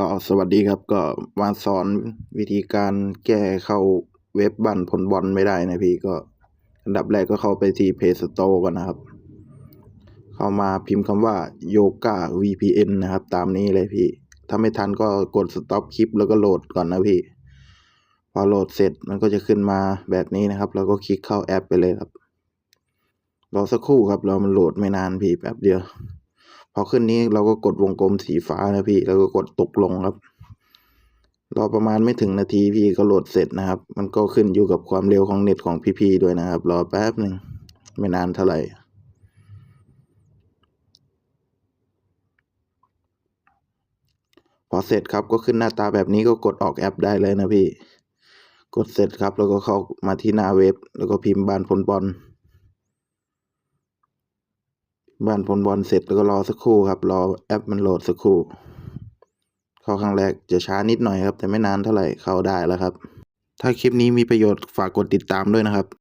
ก็สวัสดีครับก็มาสอนวิธีการแก้เข้าเว็บบันผลบอลไม่ได้นะพี่ก็ อันดับแรกก็เข้าไปที่ Play Store ก่อนนะครับ เข้ามาพิมพ์คำว่า Yoga VPN นะครับ ตามนี้เลยพี่ ถ้าไม่ทันก็กด stop คลิปแล้วก็โหลดก่อนนะพี่ พอโหลดเสร็จมันก็จะขึ้นมาแบบนี้นะครับ แล้วก็คลิกเข้าแอปไปเลยครับรอสักครู่ครับรอมันโหลดไม่นานพี่แป๊บเดียว พอขึ้นนี้เราก็กดวงกลมสีฟ้านะพี่ แล้วก็กดตกลงครับ รอประมาณไม่ถึงนาทีพี่ก็โหลดเสร็จนะครับ มันก็ขึ้นอยู่กับความเร็วของเน็ตของพี่ๆด้วยนะครับ รอแป๊บหนึ่งไม่นานเท่าไหร่พอเสร็จครับก็ขึ้นหน้าตาแบบนี้ก็กดออกแอปได้เลยนะพี่ กดเสร็จครับ แล้วก็เข้ามาที่หน้าเว็บ แล้วก็พิมพ์บานพลบอล บ้านพลบอลเสร็จแล้วก็รอสักครู่ครับ รอแอปมันโหลดสักครู่เข้าครั้งแรกจะช้านิดหน่อยครับ แต่ไม่นานเท่าไหร่เข้าได้แล้วครับ ถ้าคลิปนี้มีประโยชน์ฝากกดติดตามด้วยนะครับ